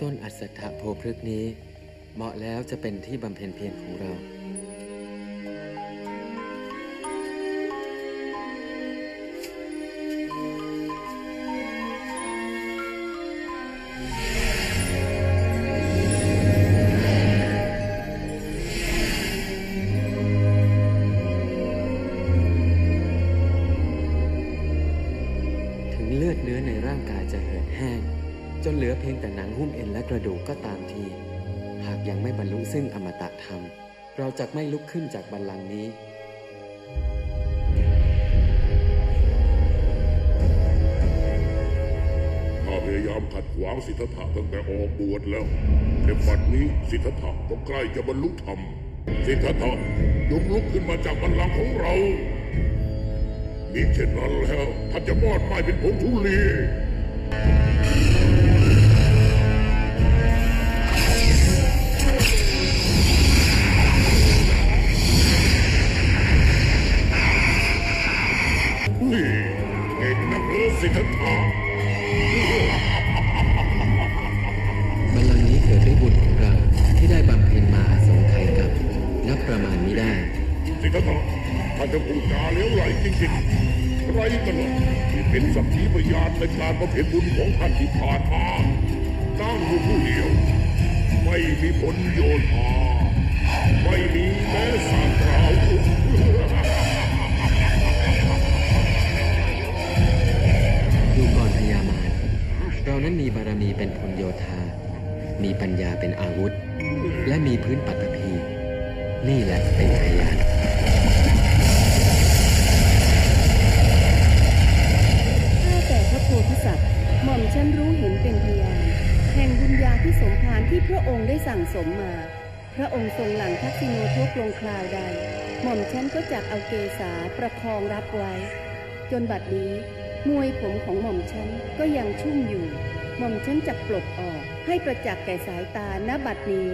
ต้นอัศถะโพพฤกษ์นี้ เหมาะแล้วจะเป็นที่บำเพ็ญเพียรของเรา แต่นางหุ้มเอ็นและกระดูกก็ตามที หากยังไม่บรรลุซึ่งอมตะธรรม เราจะไม่ลุกขึ้นจากบัลลังก์นี้ข้าพยายามขัดขวางสิทธัตถะตั้งแต่ออกบวชแล้วแต่บัดนี้สิทธัตถะก็ใกล้จะบรรลุธรรม สิทธัตถะยกลุกขึ้นมาจากบัลลังก์ของเรามิเช่นนั้นแล้วท่านจะมอดไม้เป็นผงทุลี จะพูดจาเลี้ยวไหลจริงๆไรกันล่ะที่เป็นสักขีพยานในการบำเพ็ญบุญของท่านที่ผ่านมาตั้งอยู่ผู้เดียว ไม่มีผลโยธาไม่มีแม้สารราวเรานั้นมีบารมีเป็นพลโยธา มีปัญญาเป็นอาวุธ และมีพื้นปัตภีนี่แหละเป็นพยาน สมมา พระองค์ทรงหลังทักษิโนทุกลงคราวใด หม่อมฉันก็จักเอาเกษาประคองรับไว้ จนบัดนี้มวยผมของหม่อมฉันก็ยังชุ่มอยู่ หม่อมฉันจะปลดออกให้ประจักษ์แก่สายตาณบัดนี้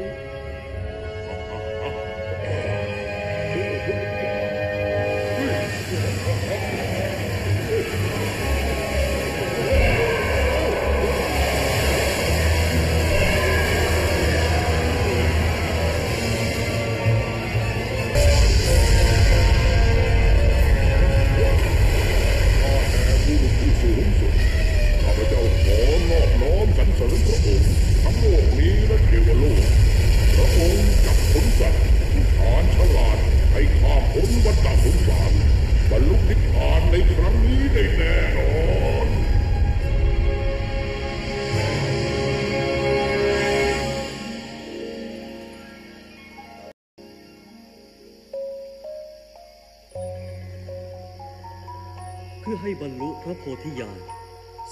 พื่อให้บรรลุพระโพธิญาณ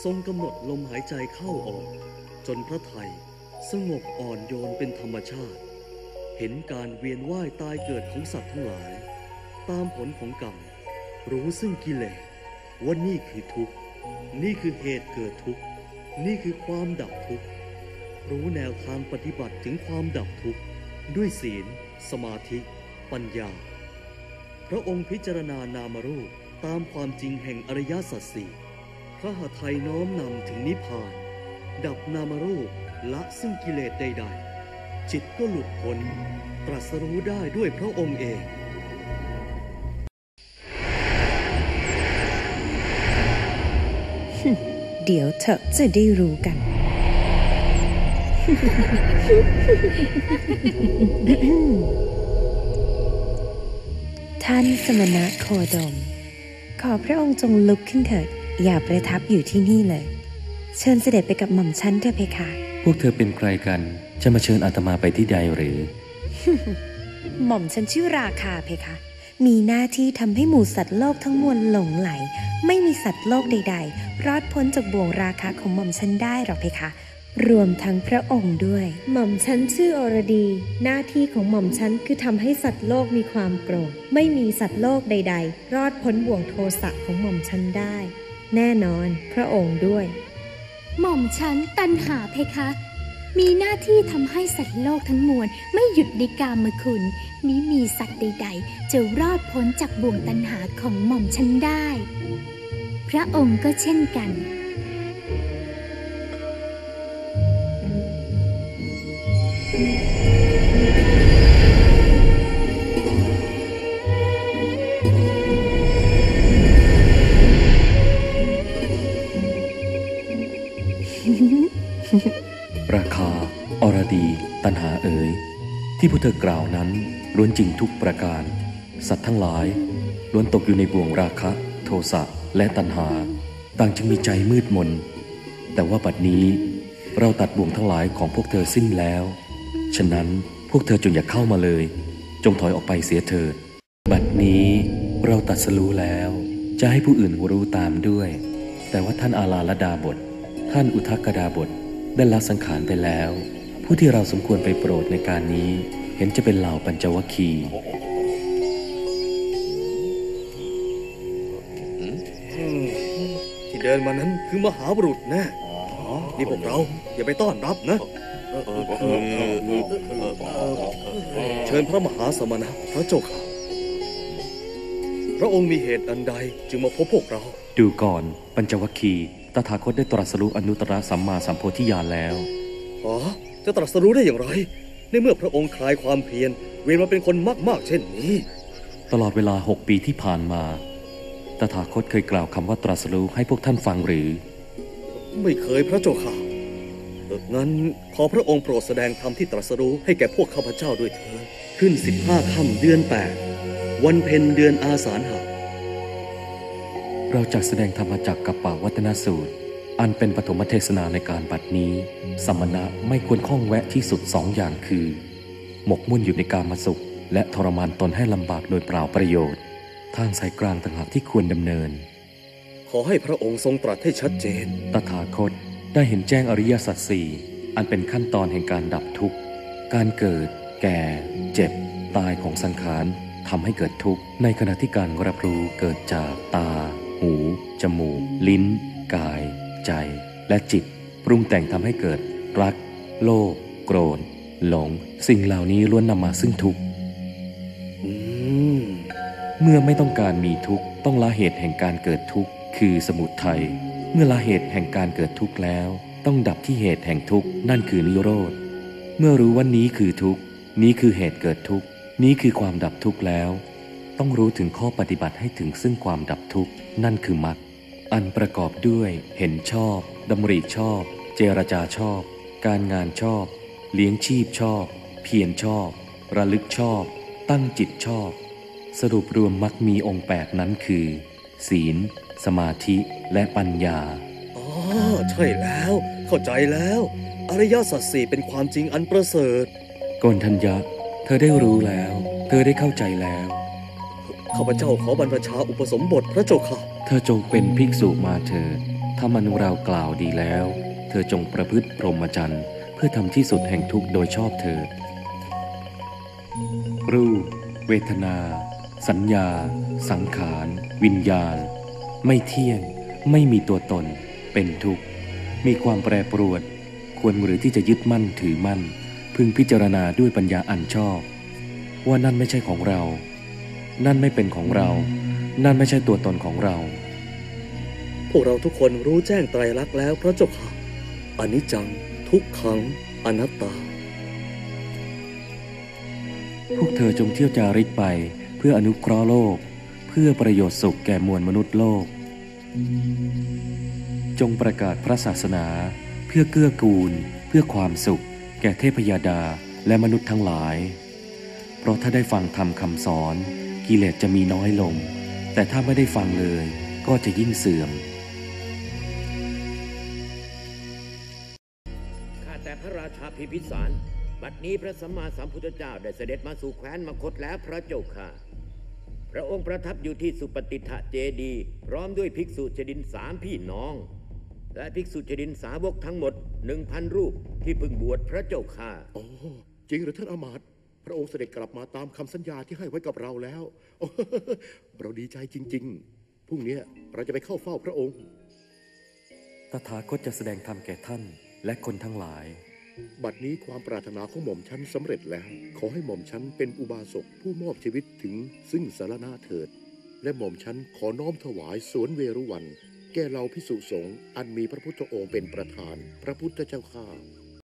ทรงกำหนดลมหายใจเข้าออก จนพระไทยสงบอ่อนโยนเป็นธรรมชาติ เห็นการเวียนว่ายตายเกิดของสัตว์ทั้งหลาย ตามผลของกรรมรู้ซึ่งกิเลสว่านี่คือทุกข์ นี่คือเหตุเกิดทุกข์ นี่คือความดับทุกข์ รู้แนวทางปฏิบัติถึงความดับทุกข์ ด้วยศีล สมาธิ ปัญญา พระองค์พิจารณานามรูป ตามความจริงแห่งอริยสัจสี่พระหทัยน้อมนำถึงนิพพาน ดับนามรูปละซึ่งกิเลสใดๆ จิตก็หลุดพ้นตรัสรู้ได้ด้วยพระองค์เองเดี๋ยวเธอจะได้รู้กัน ท่านสมณะโคดม ขอพระองค์จงลุกขึ้นเถิด อย่าประทับอยู่ที่นี่เลย เชิญเสด็จไปกับหม่อมฉันเถอะเพคะ พวกเธอเป็นใครกัน จะมาเชิญอาตมาไปที่ใดหรือ หม่อมฉันชื่อราคาเพคะ มีหน้าที่ทำให้หมู่สัตว์โลกทั้งมวลหลงไหล ไม่มีสัตว์โลกใด ๆ รอดพ้นจากบ่วงราคาของหม่อมฉันได้หรอกเพคะ รวมทั้งพระองค์ด้วย หม่อมฉันชื่ออรดี หน้าที่ของหม่อมฉันคือทำให้สัตว์โลกมีความโกรธ ไม่มีสัตว์โลกใด ๆ รอดพ้นบ่วงโทสะของหม่อมฉันได้ แน่นอนพระองค์ด้วย หม่อมฉันตันหาเพคะ มีหน้าที่ทำให้สัตว์โลกทั้งมวลไม่หยุดในกามคุณมิมีสัตว์ใด ๆ จะรอดพ้นจากบ่วงตันหาของหม่อมฉันได้ พระองค์ก็เช่นกัน ราคา อรดี ตันหาเอ๋ย ที่พวกเธอกล่าวนั้นล้วนจริงทุกประการ สัตว์ทั้งหลายล้วนตกอยู่ในบ่วงราคะ โทสะและตัณหา ต่างจึงมีใจมืดมน แต่ว่าบัดนี้เราตัดบ่วงทั้งหลายของพวกเธอสิ้นแล้ว ฉะนั้นพวกเธอจงอย่าเข้ามาเลย จงถอยออกไปเสียเถิด บัดนี้เราตัดสรู้แล้ว จะให้ผู้อื่นรู้ตามด้วย แต่ว่าท่านอาลาลดาบท ท่านอุทกกดาบทได้ละสังขารไปแล้ว ผู้ที่เราสมควรไปโปรดในการนี้ เห็นจะเป็นเหล่าปัญจวัคคีที่เดินมานั้นคือมหาบุรุษแน่นี่พวกเราอย่าไปต้อนรับนะ เชิญพระมหาสมณะพระเจ้าค่ะ พระองค์มีเหตุอันใดจึงมาพบพวกเรา ดูก่อนปัญจวัคคีย์ตถาคตได้ตรัสรู้อนุตตรสัมมาสัมโพธิญาณแล้ว อ๋อ จะตรัสรู้ได้อย่างไร ในเมื่อพระองค์คลายความเพียรเวียนมาเป็นคนมาก ๆ เช่นนี้ ตลอดเวลาหกปีที่ผ่านมา ตถาคตเคยกล่าวคำว่าตรัสรู้ให้พวกท่านฟังหรือ ไม่เคยพระเจ้าค่ะเออ งั้นขอพระองค์โปรดแสดงธรรมที่ตรัสรู้ให้แก่พวกข้าพเจ้าด้วยเถิดขึ้นสิบห้าค่ำเดือนแปดวันเพ็ญเดือนอาสาฬหะเราจะแสดงธรรมจักรกับป่าวัตนสูตร อันเป็นปฐมเทศนาในการบัดนี้ สมณะไม่ควรข้องแวะที่สุดสองอย่างคือ หมกมุ่นอยู่ในการมาสุข และทรมานตนให้ลำบากโดยเปล่าประโยชน์ ทางสายกลางต่างหากที่ควรดำเนิน ขอให้พระองค์ทรงตรัสให้ชัดเจน ตถาคต ได้เห็นแจ้งอริยสัจสี่อันเป็นขั้นตอนแห่งการดับทุกข์ การเกิด แก่ เจ็บ ตายของสังขารทำให้เกิดทุกข์ ในขณะที่การรับรู้เกิดจากตา หู จมูก ลิ้น กาย ใจ และจิต ปรุงแต่งทำให้เกิด รัก โลภโกรธ หลง สิ่งเหล่านี้ล้วนนำมาซึ่งทุกข์เมื่อไม่ต้องการมีทุกข์ ต้องละเหตุแห่งการเกิดทุกข์ คือสมุทัย เมื่อละเหตุแห่งการเกิดทุกข์แล้ว ต้องดับที่เหตุแห่งทุกข์นั่นคือนิโรธ เมื่อรู้ว่านี้คือทุกข์ นี้คือเหตุเกิดทุกข์ นี้คือความดับทุกข์แล้ว ต้องรู้ถึงข้อปฏิบัติให้ถึงซึ่งความดับทุกข์ นั่นคือมรรคอันประกอบด้วย เห็นชอบดำริชอบ เจรจาชอบ การงานชอบ เลี้ยงชีพชอบ เพียรชอบ ระลึกชอบ ตั้งจิตชอบ สรุปรวมมรรคมีองค์แปดนั้นคือ ศีล สมาธิและปัญญา อ๋อ ใช่แล้ว เข้าใจแล้ว อริยสัจสี่เป็นความจริงอันประเสริฐกนทัญญะ เธอได้รู้แล้ว เธอได้เข้าใจแล้ว ข้าพเจ้าขอบรรพชาอุปสมบทพระเจ้าค่ะ เธอจงเป็นภิกษุมาเถิดถ้ามนุเรากล่าวดีแล้ว เธอจงประพฤติพรหมจรรย์เพื่อทำที่สุดแห่งทุกข์โดยชอบเถิด รูป เวทนา สัญญา สังขาร วิญญาณ ไม่เที่ยง ไม่มีตัวตน เป็นทุกข์ มีความแปรปรวนควรหรือที่จะยึดมั่นถือมั่น พึงพิจารณาด้วยปัญญาอันชอบ ว่านั่นไม่ใช่ของเรา นั่นไม่เป็นของเรา นั่นไม่ใช่ตัวตนของเรา พวกเราทุกคนรู้แจ้งไตรลักษณ์แล้วพระเจ้าค่ะอนิจจัง ทุกขังอนัตตา พวกเธอจงเที่ยวจาริกไปเพื่ออนุเคราะห์โลกเพื่อประโยชน์สุขแก่มวลมนุษย์โลก จงประกาศพระศาสนา เพื่อเกื้อกูล เพื่อความสุข แก่เทพยดาและมนุษย์ทั้งหลาย เพราะถ้าได้ฟังธรรมคำสอน กิเลสจะมีน้อยลง แต่ถ้าไม่ได้ฟังเลยก็จะยิ่งเสื่อมข้าแต่พระราชาพิพิสารบัดนี้พระสัมมาสัมพุทธเจ้าได้เสด็จมาสู่แคว้นมคตแล้วพระเจ้าค่ะ พระองค์ประทับอยู่ที่สุปฏิทะเจดีย์พร้อมด้วยภิกษุชดินสามพี่น้อง และภิกษุชดินสาวกทั้งหมดหนึ่งพันรูปที่เพิ่งบวชพระเจ้าค่ะโอ้จริงหรือท่านอามาตย์พระองค์เสด็จกลับมาตามคำสัญญาที่ให้ไว้กับเราแล้วโอ้เราดีใจจริง ๆ พรุ่งนี้เราจะไปเข้าเฝ้าพระองค์ ตถาคตจะแสดงธรรมแก่ท่านและคนทั้งหลาย บัดนี้ความปรารถนาของหม่อมชั้นสำเร็จแล้ว ขอให้หม่อมชั้นเป็นอุบาสกผู้มอบชีวิตถึงซึ่งสารนาเถิด และหม่อมชั้นขอน้อมถวายสวนเวรุวัน แก่เราพิสุสงฆ์อันมีพระพุทธองค์เป็นประธาน พระพุทธเจ้าข้า